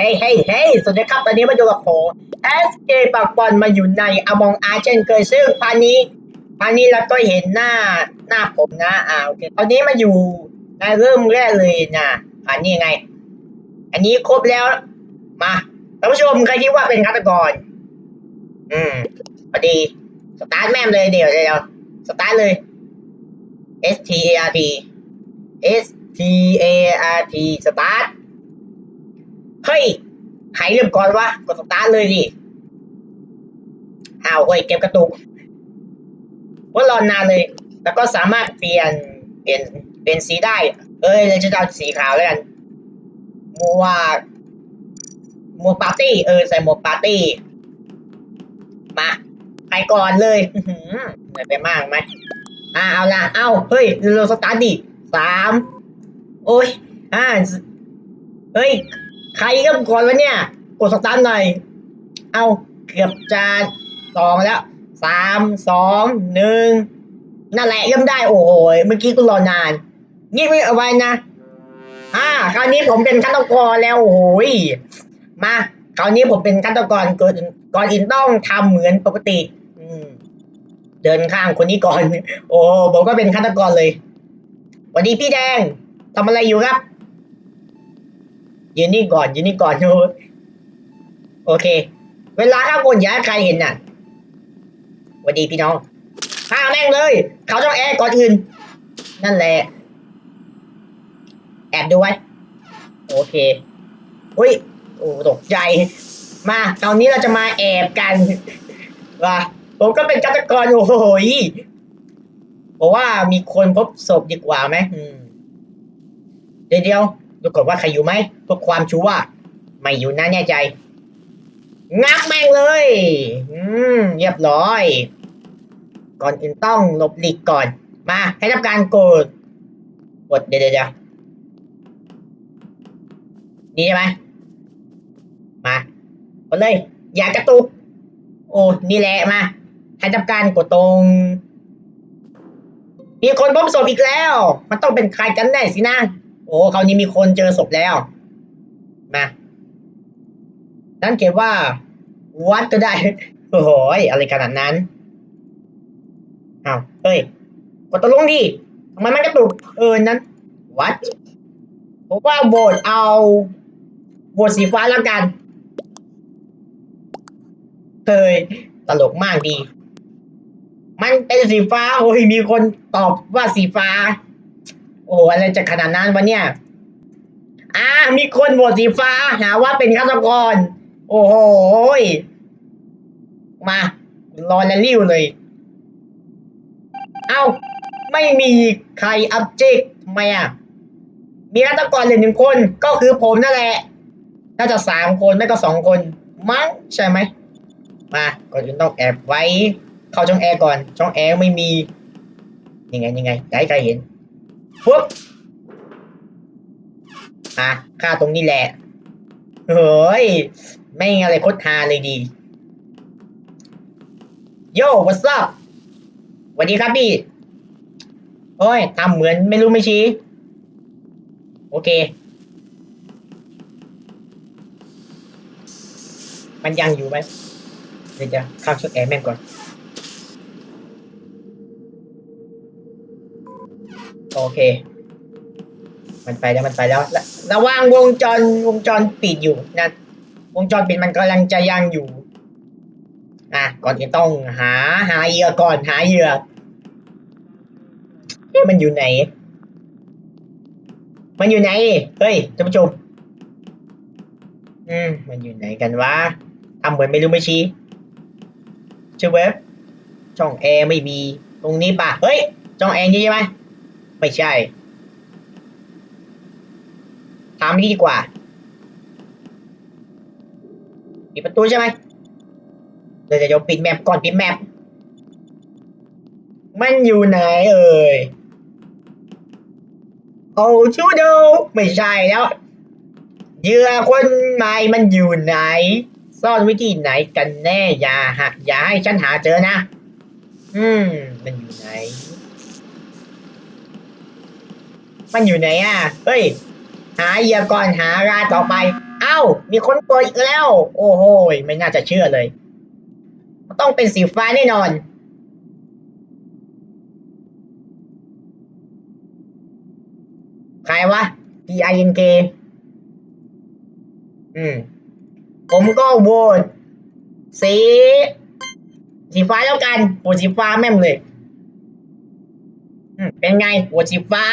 เฮ้ยเฮ้ยเฮ้ยสวัสดีครับ ตอนนี้มาอยู่กับผมเอสเปากบอลมาอยู่ในอมองอาเช่นเคยซึ่งพานนี้พานนี้เราก็เห็นหน้าหน้าผมนะ อ่าโอเค ตอนนี้มาอยู่ในเริ่มแรกเลยนะอันนี้ไง อันนี้ครบแล้ว มาท่านผู้ชมใครคิดว่าเป็นฆาตกร อืมพอดี สตาร์ทแม่มเลยเดี๋ยวเดี๋ยวสตาร์ทเลย S T A R T S T A R T สตาร์ท เฮ้ยใครเริ่มก่อนวะกดสตาร์ทเลยดิอ้าวเฮ้ยเก็บกระตุกว่ารอนานเลย แล้วก็สามารถเปลี่ยนเปลี่ยนเปลี่ยนสีได้ เอ้ยเราจะเอาสีขาวแล้วกันมัวหมวปาร์ตี้เออใส่หมวกปาร์ตี้มาไปก่อนเลยเหนื่อยไปมากไหมอ่าเอาละเอาเฮ้ยเราสตาร์ทดิสามโอ้ยห้าเฮ้ย ใครเริ่มก่อนวะเนี่ย กดสตาร์ทหน่อย เอาเกือบจะสองแล้วสามสองหนึ่งนั่นแหละเริ่มได้โอ้โหเมื่อกี้กูรอนานนี่ไม่เอาไว้นะอ่าคราวนี้ผมเป็นฆาตกรแล้วโอ้โหยมาคราวนี้ผมเป็นฆาตกรก่อนก่อนอื่นต้องทำเหมือนปกติ อืม เดินข้างคนนี้ก่อน โอ้ผมก็เป็นฆาตกรเลยสวัสดีพี่แดงทำอะไรอยู่ครับ ยืนนี่ก่อนยืนนี่ก่อนโอ้ยโอเค เวลาข้างบนอย่าให้ใครเห็นน่ะสวัสดีพี่น้องฆ่าแม่งเลย เขาต้องแอบก่อนอื่น นั่นแหละ แอบดูไว้ โอเคอุ้ยโอ้ตกใจ มา ตอนนี้เราจะมาแอบกันว่าผมก็เป็นฆาตกรโอ้โหบอกว่ามีคนพบศพดีกว่าไหมอืมเดี๋ยวเดี๋ยว ดูก่อนว่าใครอยู่ไหมเพื่อความชัวร์ไม่อยู่นะแน่ใจ งับแม่งเลย อืมเรียบร้อย ก่อนอื่นต้องหลบหลีกก่อน มาให้ทำการกด กดเดี๋ยวเดี๋ยวเดี๋ยวนี่ใช่ไหมมากดเลย อย่ากระตุก โอ้นี่แหละมาให้ทำการกดตรงมีคนพบศพอีกแล้ว มันต้องเป็นใครกันแน่สินะ โอ้คราวนี้มีคนเจอศพแล้วมานั่นเขียนว่า วัดก็ได้ โอ้โหยอะไรขนาดนั้นอ้าวเฮ้ยกดตัวลงดิทำไมมันกระตุกเออนั้นวัดผมว่าโหวตเอาโหวตสีฟ้าแล้วกันเฮ้ยตลกมากดี มันเป็นสีฟ้า โอ้ยมีคนตอบว่าสีฟ้า โอ้อะไรจะขนาดนั้นวะเนี่ย อ่า มีคนโหวตสีฟ้าหาว่าเป็นฆาตกร โอ้โหมารอแลลิ้วเลย เอ้า ไม่มีใครอัพเจกทำไมอะ มีฆาตกรเหลือหนึ่งคนก็คือผมนั่นแหละ น่าจะสามคนไม่ก็สองคน มั้งใช่ไหม มาก่อนอื่นต้องแอบไว้ เข้าช่องแอร์ก่อน ช่องแอร์ไม่มี ยังไงยังไงให้ใครเห็น ปุ๊บอะค่าตรงนี้แหละเฮ้ยไม่อะไรโคตรฮาเลยดี โย่ what's up สวัสดีครับพี่ โอ้ยทำเหมือนไม่รู้ไม่ชี้ โอเค มันยังอยู่ไหมเดี๋ยวจะเข้าชุดแอร์แม่งก่อน โอเค มันไปแล้วมันไปแล้วระระว่างวงจรวงจรปิดอยู่นะ วงจรปิดมันกำลังจะยังอยู่ อะก่อนอื่นต้องหาหาเหยื่อก่อนหาเหยื่อมันอยู่ไหน มันอยู่ไหน เฮ้ยท่านผู้ชม อืม มันอยู่ไหนกันวะทำเหมือนไม่รู้ไม่ชี้ชื่อเว็บช่องแอร์ไม่มี ตรงนี้ปะเฮ้ย ช่องแอร์นี่ใช่ไหม ไม่ใช่ถามนี่ดีกว่าปิดประตูใช่ไหมเดี๋ยวเดี๋ยวปิดแมปก่อนปิดแมปมันอยู่ไหนเอ่ยโอ้ชูโดไม่ใช่แล้วเหยื่อคนใหม่มันอยู่ไหน ซ่อนไวิธีไหนกันแน่อย่าหาอย่าให้ฉันหาเจอนะ อืม มันอยู่ไหน มันอยู่ไหนอะ เฮ้ย หาเหยื่อก่อนหาราต่อไป เอ้าอ้ามีคนเปิดอีกแล้ว โอ้โหไม่น่าจะเชื่อเลย ต้องเป็นสีฟ้าแน่นอน ใครวะ P I N K อืม ผมก็โหวตสี สีฟ้าแล้วกันโหวตสีฟ้าแม่มเลย อืม เป็นไงโหวตสีฟ้า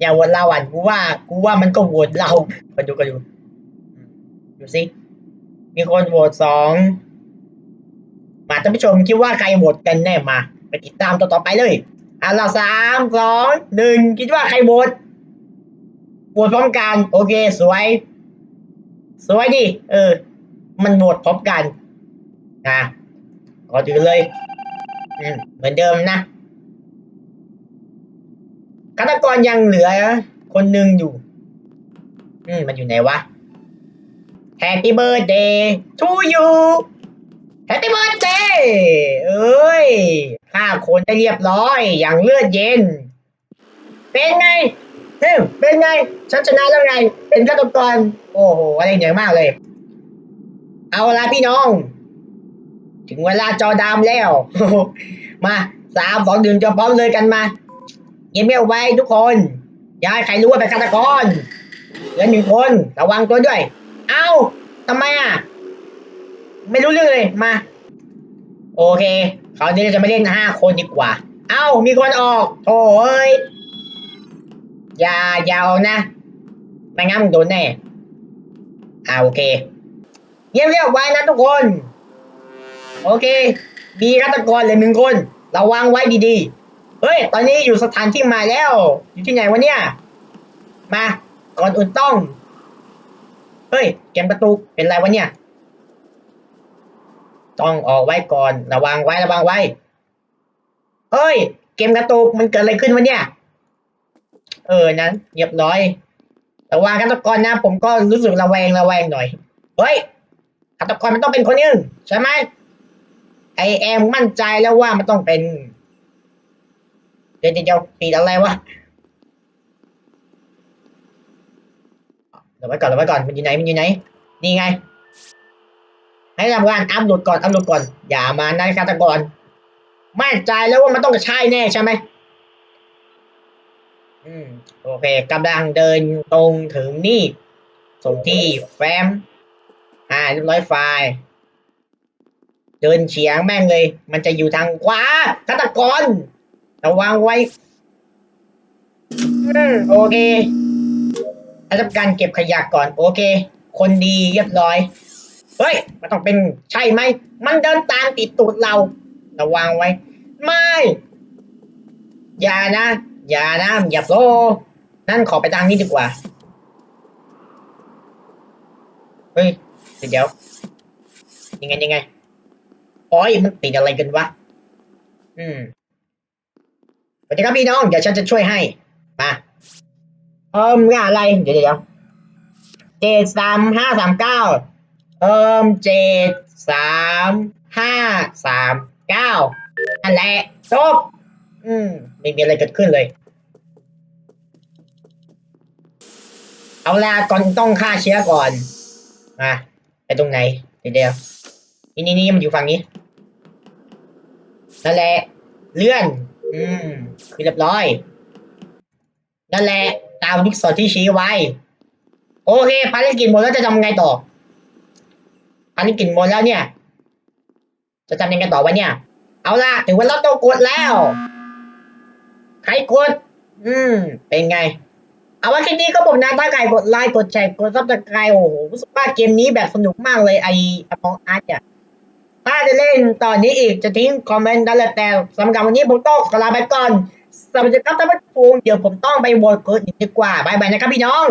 อย่าโหวตเราอะกูว่า กูว่ามันก็โหวตเราก็ดูก็ดูอืมดูสิมีคนโหวตสองมาท่านผู้ชมคิดว่าใครโหวตกันแน่มา ไปติดตามต่อต่อไปเลยอะเราสามสองหนึ่งคิดว่าใครโหวตโหวตพร้อมกัน โอเค สวย สวยดิเออ มันโหวตพร้อมกันนะขอถือเลย อืมเหมือนเดิมนะ ฆาตกรยังเหลือ คนหนึ่งอยู่ อืม มันอยู่ไหนวะ Happy birthday to you Happy birthday เอ้ยฆ่าคนได้เรียบร้อย อย่างเลือดเย็น เป็นไงเฮ้ยเป็นไง ฉันชนะแล้วไง เป็นฆาตกร โอ้โห อะไรเหนื่อยมากเลย เอาละพี่น้อง ถึงเวลาจอดามแล้ว มาสามสองหนึ่งจะพร้อมเลยกันมา เงียบๆไว้ทุกคนอย่าให้ใครรู้ว่าเป็นฆาตกรเหลือหนึ่งคนระวังตัวด้วย เอ้าทำไมอะ ไม่รู้เรื่องเลยมา โอเคคราวนี้เราจะไม่เล่นห้าคนดีกว่า เอ้ามีคนออกโถ่เอ้ยอย่าอย่าเอานะไม่งั้นมึงโดนแน่อ่าโอเคเงียบเรียบไว้นะทุกคน โอเค มีฆาตกรเหลยหนึ่งคน ระวังไว้ดีๆ เฮ้ย ตอนนี้อยู่สถานที่ม่แล้ว อยู่ที่ไหนวะเนี่ย มาก่อนอื่นต้อง เฮ้ยเกมประตูเป็นไรวะเนี่ย ต้องออกไว้ก่อน ระวังไว้ระวังไว้ เฮ้ย เกมกระตุกมันเกิดอะไรขึ้นวะเนี่ย เออนั้นเรียบร้อย ระวังฆาตกรนะ ผมก็รู้สึกระแวงระแวงหน่อย เฮ้ยฆาตกรมันต้องเป็นคนนึงใช่ไหมไอแอมมั่นใจแล้วว่ามันต้องเป็น เดี๋ยวเดี๋ยวติดอะไรวะเดี๋ยวไว้ก่อนเดี๋ยวไว้ก่อนมันอยู่ไหนมันอยู่ไหน นี่ไง ให้ทำการอัพโหลดก่อนอัพโหลดก่อน อย่ามานะฆาตกรมั่นใจแล้วว่ามันต้องใช่แน่ใช่ไหมอืมโอเคกำลังเดินตรงถึงนี่ ส่งที่แฟ้มอ่าเรียบร้อยไฟล์เดินเฉียงแม่งเลย มันจะอยู่ทางขวาฆาตกร ระวังไว้อืมโอเคอาทำการเก็บขยะก่อน โอเค คนดีเรียบร้อย เฮ้ย มันต้องเป็นใช่ไหม มันเดินตามติดตูดเรา ระวังไว้ ไม่ อย่านะ อย่านะอย่าโลนั่นขอไปทางนี้ดีกว่า เฮ้ย เดี๋ยว ยังไงยังไง โอ้ยมันติดอะไรกันวะ อืม สวัสดีครับพี่น้อง เดี๋ยวฉันจะช่วยให้ มาเอิมงานอะไร เดี๋ยวเดี๋ยวเจ็ดสามห้าสามเก้าเอิมเจ็ดสามห้าสามเก้านั่นแหละจบอืม ไม่มีอะไรเกิดขึ้นเลย เอาละก่อนต้องฆ่าเชื้อก่อน มาไปตรงไหน เดี๋ยวเดี๋ยวนี่นี่นี่มันอยู่ฝั่งนี้นั่นแหละเลื่อน อืมคือเรียบร้อย นั่นแหละ ตามลูกศรที่ชี้ไว้ โอเคภารกิจหมดแล้วจะทำไงต่อภารกิจหมดแล้วเนี่ย จะทำยังไงต่อวะเนี่ย เอาล่ะถึงเวลาต้องกดแล้ว ใครกด อืม เป็นไง เอาว้แค่นี้ก็ผมนะถ้าใครกดไลค์กดแชร์กดซับสไครต์โอ้โหรู้สึกว่าเกมนี้แบบสนุกมากเลยไออมองอาร์ตเนี่ย ถ้าจะเล่นตอนนี้อีกจะทิ้งคอมเมนต์ได้เลยแต่สำหรับวันนี้ผมต้องขอลาไปก่อนสวัสดีครับท่านผู้ชมเดี๋ยวผมต้องไปโหวตเกิดดีกว่าบายบายนะครับพี่น้อง